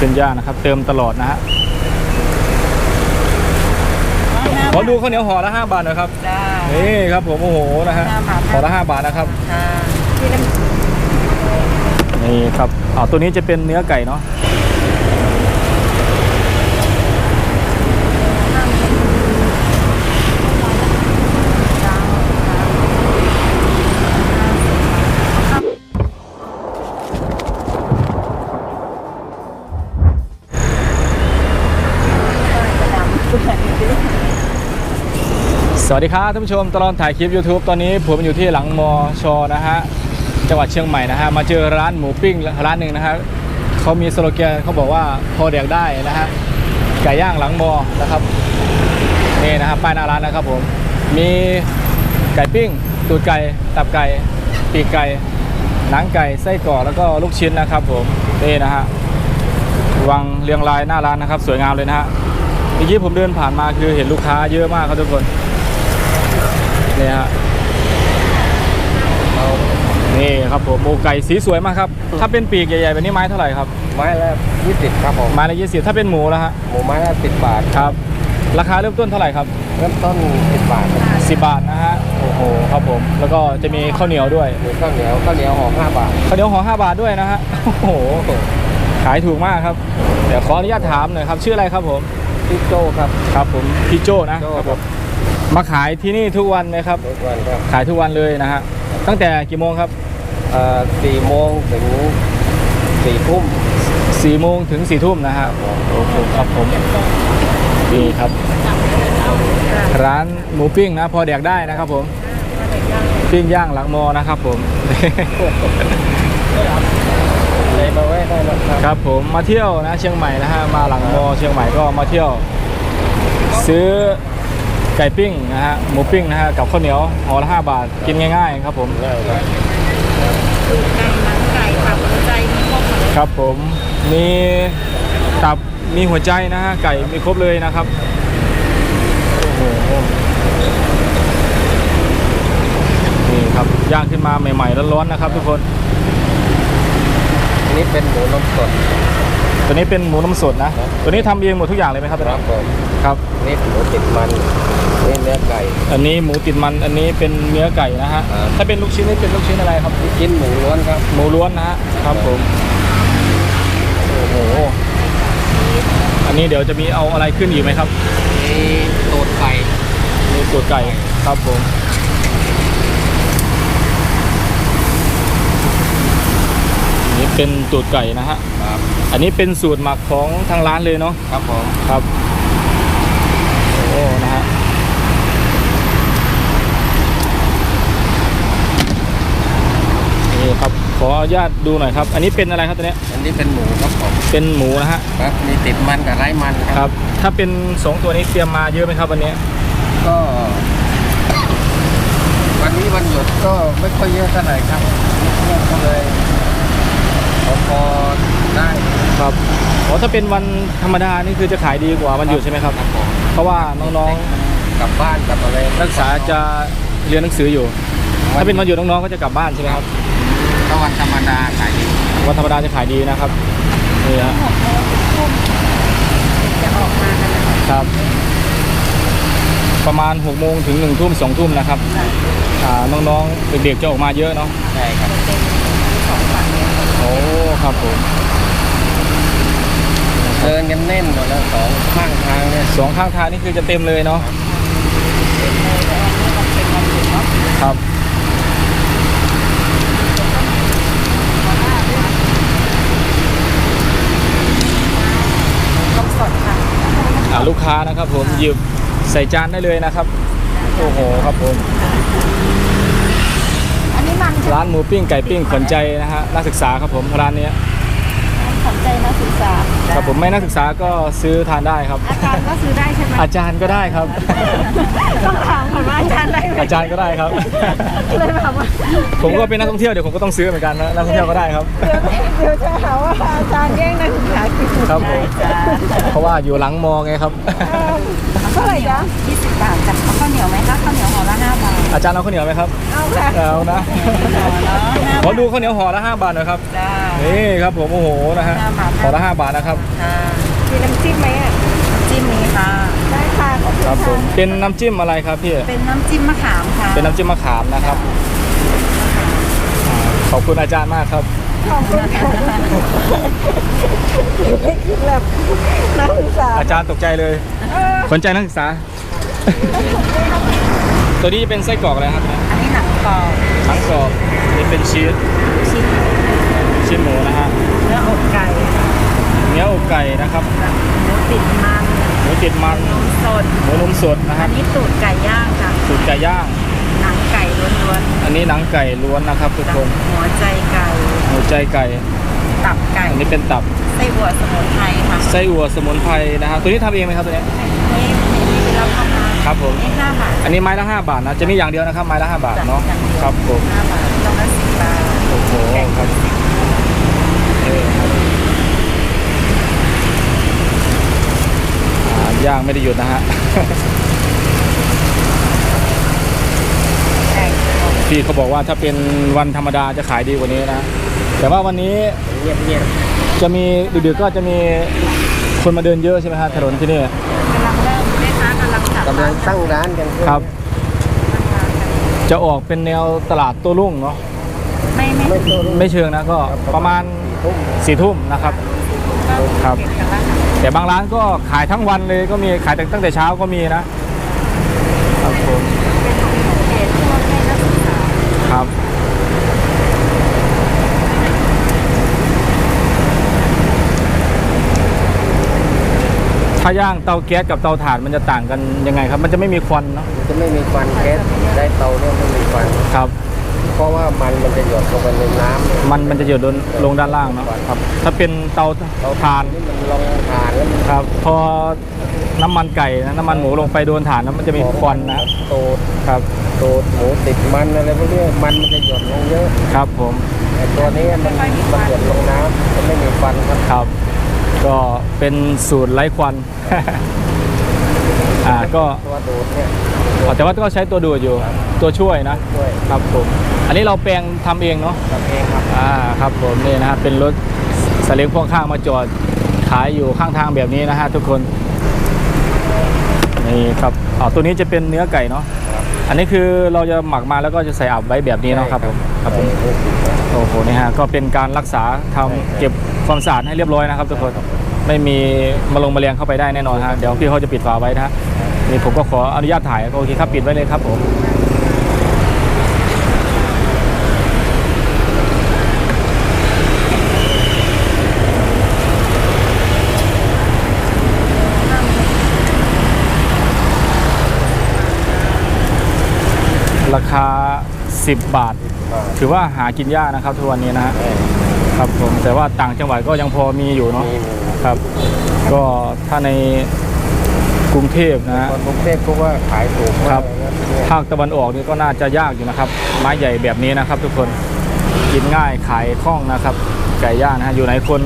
ขึ้นย่างนะครับ เติมตลอดนะฮะขอดูข้าวเหนียวห่อละ5บาทหน่อยครับจ้านี่ครับผมโอ้โหนะฮะห้าบาทห่อละ5บาทนะครับค่ะที่น้ำนี่ครับอ๋อตัวนี้จะเป็นเนื้อไก่เนาะ วัสดีครับท่านผู้ชมตลอดถ่ายคลิป YouTube ตอนนี้ผมอยู่ที่หลังมอชอนะฮะจังหวัดเชียงใหม่นะฮะมาเจอร้านหมูปิ้งร้านหนึ่งนะฮะเขามีสโลแกนเขาบอกว่าพอแดกได้นะฮะไก่ย่างหลังมอนะครับนี่นะครับป้ายหน้าร้านนะครับผมมีไก่ปิ้งตูดไก่ตับไก่ปีกไก่หนังไก่ไส้กรอกแล้วก็ลูกชิ้นนะครับผมนี่นะฮะวางเรียงรายหน้าร้านนะครับ สวยงามเลยนะฮะเมื่อกี้ผมเดินผ่านมาคือเห็นลูกค้าเยอะมากครับทุกคน นี่ฮะนี่ครับผมหมูไก่สีสวยมากครับ ถ้าเป็นปีกใหญ่ๆแบบนี้ไม้เท่าไหร่ครับ ไม้ละยี่สิบครับผมไม้ละยี่สิบถ้าเป็นหมูแล้วฮะหมูไม้ละสิบบาทครับ ราคาเริ่มต้นเท่าไหร่ครับ เริ่มต้นสิบบาทครับสิบบาทนะฮะโอ้โหครับผม แล้วก็จะมีข้าวเหนียวด้วยมีข้าวเหนียวข้าวเหนียวห่อห้าบาทข้าวเหนียวห่อห้าบาทด้วยนะฮะโอ้โหขายถูกมากครับ เดี๋ยวขออนุญาตถามหน่อยครับ ชื่ออะไรครับผมพี่โจครับครับผมพี่โจนะโจ้ครับผม มาขายที่นี่ทุกวันไหมครับ ทุกวันครับขายทุกวันเลยนะฮะตั้งแต่กี่โมงครับเอ่อสี่โมงถึงสี่ทุ่มสี่โมงถึงสี่ทุ่มนะฮะโอ้โหครับผมนี่ครับ ร้านหมูปิ้งนะ พอแดกได้นะครับผมปิ้งย่างหลังมอนะครับผมเลยมาไว้ได้นะครับครับผมมาเที่ยวนะเชียงใหม่นะฮะมาหลังมอเชียงใหม่ก็มาเที่ยว ซื้อ ไก่ปิ้งนะฮะหมูปิ้งนะฮะกับข้าวเหนียวห่อละห้าบาทกินง่ายๆ ครับผมได้ครับไก่หนังไก่ตับหัวใจมีครบหมดเลยครับผมมีตับมีหัวใจนะฮะไก่มีครบเลยนะครับโอ้โหนี่ครับย่างขึ้นมาใหม่ๆร้อนๆนะครับ ทุกคนอันนี้เป็นหมูนมสด ตัวนี้เป็นหมูน้ำสดนะ ตัวนี้ทำเองหมดทุกอย่างเลยไหมครับครับผมครับ นี่หมูติดมันนี่เนื้อไก่ อันนี้หมูติดมัน อันนี้เป็นเนื้อไก่นะฮะ ครับ ถ้าเป็นลูกชิ้นนี่เป็นลูกชิ้นอะไรครับกินหมูล้วนครับ หมูล้วนนะฮะ ครับผม โอ้โห อันนี้เดี๋ยวจะมีเอาอะไรขึ้นอีกไหมครับ นี่ตูดไก่ มีสูตรไก่ ครับผมอันนี่ เป็นสูตรไก่นะฮะ ครับอันนี้เป็นสูตรหมักของทางร้านเลยเนาะ ครับผมครับ โอ้ นะฮะ นี่ครับ ขออนุญาตดูหน่อยครับ อันนี้เป็นอะไรครับตัวเนี้ย อันนี้เป็นหมูครับผมเป็นหมูนะฮะ ครับมีติดมันกับไร้มันคครับรับถ้าเป็นสองตัวนี้เตรียมมาเยอะไหมครับวันนี้ ก็ วันนี้วันหยุดก็ไม่ค่อยเยอะเท่าไหร่ครับก็เลย พอพอได้ครับอ๋อถ้าเป็นวันธรรมดานี่คือจะขายดีกว่าวันหยุดใช่ไหมครับครับผมเพราะว่าน้องกลับบ้านกลับอะไรๆนักศึกษาจะเรียนหนังสืออยู่ ถ้าเป็นวันหยุดน้องๆก็จะกลับบ้านใช่ไหมครับก็วันธรรมดาขายดีวันธรรมดาจะขายดีนะครับนี่ฮะหกโมงทุ่มจะออกมากันนะครับ ประมาณ6โมงถึง1ทุ่ม2ทุ่มนะครับอ่าน้องๆเด็กๆจะออกมาเยอะเนาะใช่ครับสองฝั่งเนี่ยโอ้ ครับผมเดินกันแน่นหมดแล้วสองข้างทางเนี่ยสองข้างทางนี่คือจะเต็มเลยเนาะเป็นเลยแต่อันนี้มันเป็นวันหยุดเนาะครับต้มสดค่ะอ่าลูกค้านะครับผมหยิบใส่จานได้เลยนะครับ โอ้โหครับผม อันนี้มันใช่ไหม ร้านหมูปิ้งไก่ปิ้งขวัญใจนะฮะนักศึกษาครับผมร้านเนี้ยสนใจนักศึกษาครับผมไม่นักศึกษาก็ซื้อทานได้ครับ อาจารย์ก็ซื้อได้ใช่ไหมอาจารย์ก็ได้ครับ ต้องถามก่อนว่าอาจารย์ได้ไหมอาจารย์ก็ได้ครับ เลยแบบว่าผมก็เป็นนักท่องเที่ยวเดี๋ยวผมก็ต้องซื้อเหมือนกันนะนักท่องเที่ยวก็ได้ครับ เดี๋ยวเดี๋ยวจะหาว่าอาจารย์แย่งนักศึกษากินครับผมอาจารย์เพราะว่าอยู่หลังมอไงครับเท่าไหร่จ๊ะ20บาทกับข้าวเหนียวไหมคะ อละ5บาทอาจารย์เอาข้าวเหนียวไหมครับ เอาค่ะเอานะห่อละ5ขอดูข้าวเหนียวห่อละ5บาทหน่อยครับ จ้า นี่ครับผมโอ้โหนะฮะห้าบาทห่อละ5บาทนะครับ ค่ะมีน้ำจิ้มไหมอะ จิ้มนี้ค่ะ ได้ค่ะขอบคุณครับผมค่ะเป็นน้ำจิ้มอะไรครับพี่ เป็นน้ำจิ้มมะขามค่ะเป็นน้ำจิ้มมะขามนะครับอ่าขอบคุณอาจารย์มากครับ ขอบคุณค่ะแบบนักศึกษาอาจารย์ตกใจเลย สนใจนักศึกษา ตัวนี้เป็นไส้กรอกอะไรครับอันนี้หนังกรอบทั้งกรอบนี่เป็นชีสชิ้นชิ้นหมูนะฮะเนื้ออกไก่เนื้ออกไก่นะครับหมูติดมันหมูติดมันนมสด หมูนมสดนะคอัรันบนี้ตูดไก่ย่างค่ะสูตรไก่ย่าง หนังไก่ล้วนอันนี้หนังไก่ล้วนนะครับทุกๆคนหัวใจไก่หัวใจไก่ตับไก่อันนี้เป็นตับไส้อั่วสมุนไพรค่ะไส้อั่วสมุนไพรนะฮะตัวนี้ทำเองไหมครับตัวนี้นี่นี่เราเข้ามา ครับผม นี่ห้าบาทอันนี้ไม้ละ 5 บาทนะ จะมีอย่างเดียวนะครับไม้ละ 5 บาทเนาะอย่างดียวครับผมห้าบาทต้องละสิบบาทโอ้โหครับเออครับอ่าย่างไม่ได้หยุดนะฮะไก่พี่เขาบอกว่าถ้าเป็นวันธรรมดาจะขายดีกว่านี้นะ แต่ว่าวันนี้เงียบเงียบจะมีดึกๆก็จะมีคนมาเดินเยอะใช่ไหมฮะถนนที่นี่ กำลังเริ่มแม่ค้า กำลังจับกำลังตั้งร้านกันครับ จะออกเป็นแนวตลาดโต้รุ่งเนาะไม่ไม่ไม่โตไม่เชิงนะก็ประมาณทุ่ม สี่ทุ่มนะครับ ครับ เก็กันแล้วค่ะแต่บางร้านก็ขายทั้งวันเลยก็มีขายตั้งแต่เช้าก็มีนะครับผม เป็นของเขตพวกให้นักศึกษา ครับถ้าย่างเตาแก๊สกับเตาถ่านมันจะต่างกันยังไงครับ มันจะไม่มีควันเนาะมันจะไม่มีควันแก๊สได้เตาเนี่ยไม่มีควันครับ เพราะว่ามันมันจะหยดลงไปในน้ำมันมันจะหยดลงลงด้านล่างเนาะครับ ถ้าเป็นเตาเตาถ่านนี่มันลงทานแล้วมันครับ พอน้ำมันไก่นะน้ำมันหมูลงไปโดนถ่านแล้วมันจะมีควันนะโตดครับโตดหมูติดมันอะไรพวกเนี้ยมันมันจะหยดลงเยอะครับผมแต่ตัวนี้มันมันหยดลงน้ำมันไม่มีควันครับครับ ก็เป็นสูตรไร้ควัน อ่าก็ตัวดูดเนี่ยอ๋อแต่ว่าก็ใช้ตัวดูดอยู่ ตัวช่วยนะ ช่วยครับผม อันนี้เราแปลงทำเองเนาะ ทำเองครับอ่าครับผมนี่นะฮะเป็นรถสเล้งพ่วงข้างมาจอดขายอยู่ข้างทางแบบนี้นะฮะทุกคน นี่ครับอ๋อตัวนี้จะเป็นเนื้อไก่เนาะครับ อันนี้คือเราจะหมักมาแล้วก็จะใส่อับไว้แบบนี้เนาะครับผมครับผมโอ้โหนี่ฮะก็เป็นการรักษาทำเก็บความสะอาดให้เรียบร้อยนะครับทุกคนไม่มีมาลงมาเรียงเข้าไปได้แน่นอนฮะเดี๋ยวพี่เขาจะปิดฝาไว้นะฮะนี่ผมก็ขออนุญาตถ่ายโอเคครับปิดไว้เลยครับผม ราคา 10 บาท ถือว่าหากินยากนะครับทุกวันนี้นะฮะครับผมแต่ว่าต่างจังหวัดก็ยังพอมีอยู่เนาะมีหมูครับ ก็ถ้าในกรุงเทพนะฮะคนกรุงเทพก็ว่าขายถูกมากครับเลยเนี่ยภาคตะวันออกนี่ก็น่าจะยากอยู่นะครับ ไม้ใหญ่แบบนี้นะครับ ทุกคนกินง่ายขายคล่องนะครับ ไก่ย่างนะฮะอยู่ไหนคน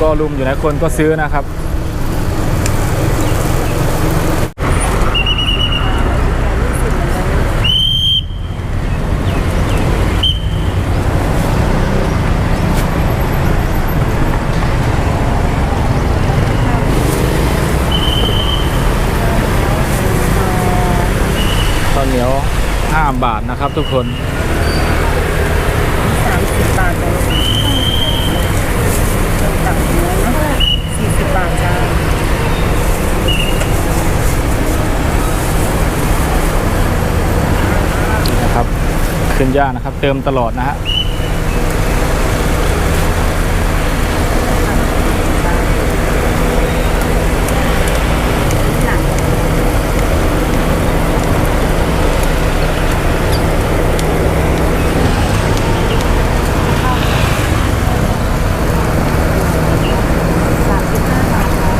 ก็รุมอยู่ไหนคนก็ซื้อนะครับ ข้าวเหนียว 5 บาทนะครับทุกคนสามสิบบาทเลยตับเนื้อเนาะสี่สิบบาทจ้านะครับ ขึ้นย่ากนะครับ เติมตลอดนะฮะ หนังสามสิบห้าบาทค่ะ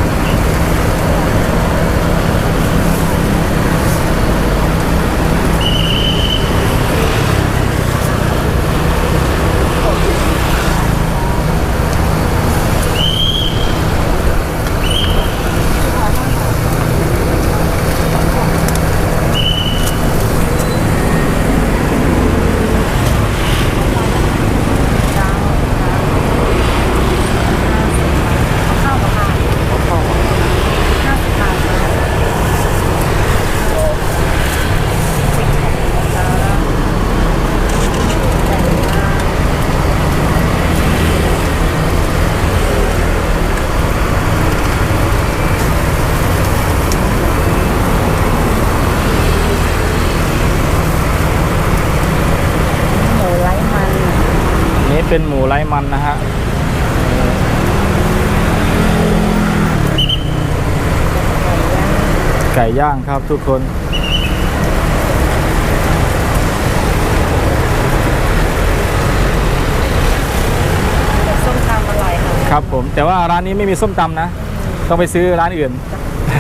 น เป็นหมูไร้มันนะฮะไก่ย่างครับทุกคนแต่ส้มตำอร่อยค่ะครับผม แต่ว่าร้านนี้ไม่มีส้มตำนะ ต้องไปซื้อร้านอื่น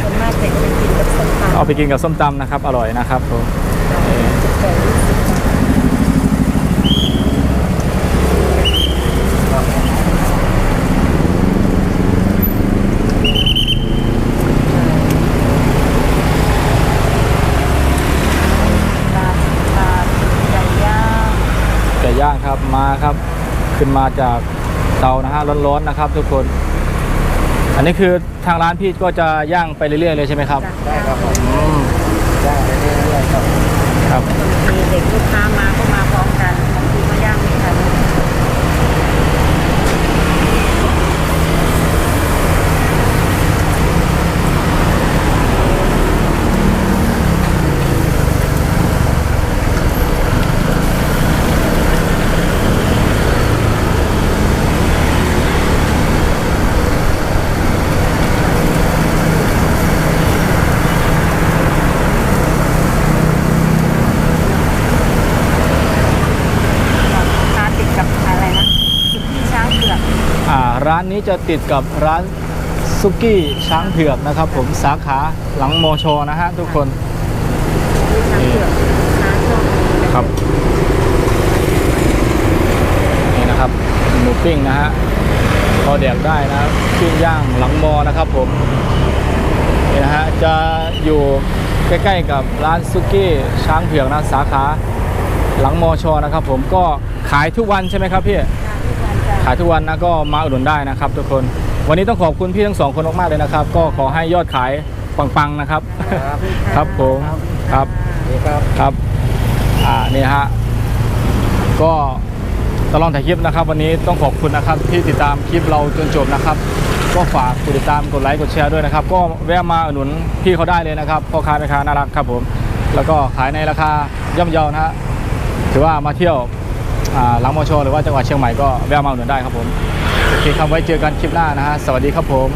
ส่วนมากเด็กไปกินกับส้มตำเอาไปกินกับส้มตำนะครับ อร่อยนะครับผมแต่ยี่สิบบาท ลาลาไก่ย่าง ไก่ย่าง ครับมาครับ ขึ้นมาจากเตานะฮะร้อนๆนะครับ ทุกคน อันนี้คือทางร้านพี่ก็จะย่างไปเรื่อยๆเลยใช่ไหมครับ ได้ครับผมอืมย่างไปเรื่อยๆครับครับ บางทีเด็กลูกค้ามาก็มาพร้อมกันบางทีก็ย่างไม่ทัน ทานติดกับอะไรนะสุกี้ช้างเผือก อ่าร้า นนี้จะติดกับร้านซุกี้ช้างเผือกนะครับ ผมสาขาหลังมอชอนะฮะทุกคนช้างเผือกช้างชอบครับนี่นะครับหมูปิ้งนะฮะพอแดกได้นะปิ้งย่างหลังมอนะครับผมนี่นะฮะจะอยู่ใกล้ๆกับร้านซุกี้ช้างเผือกนะสาขาหลังมอชอนะครับ ผมก็ขายทุกวันใช่ไหมครับพี่ ขายทุกวันนะก็มาอุดหนุนได้นะครับ ทุกคน วันนี้ต้องขอบคุณพี่ทั้งสองคนมากๆเลยนะครับ ก็ขอให้ยอดขายปังๆนะครับ ครับครับผมครับนี่ครับครับอ่านี่ฮะก็ตลอดถ่ายคลิปนะครับ วันนี้ต้องขอบคุณนะครับที่ติดตามคลิปเราจนจบนะครับ ก็ฝากกดติดตามกดไลค์กดแชร์ด้วยนะครับ ก็แวะมาอุดหนุนพี่เขาได้เลยนะครับพ่อค้าแม่ค้าน่ารักครับผม แล้วก็ขายในราคาย่อมเยานะฮะถือว่ามาเที่ยวอ่า หลังมอชหรือว่าจังหวัดเชียงใหม่ก็แวะมาหนุนได้ครับผมโอเคครับไว้เจอกันคลิปหน้านะฮะสวัสดีครับผม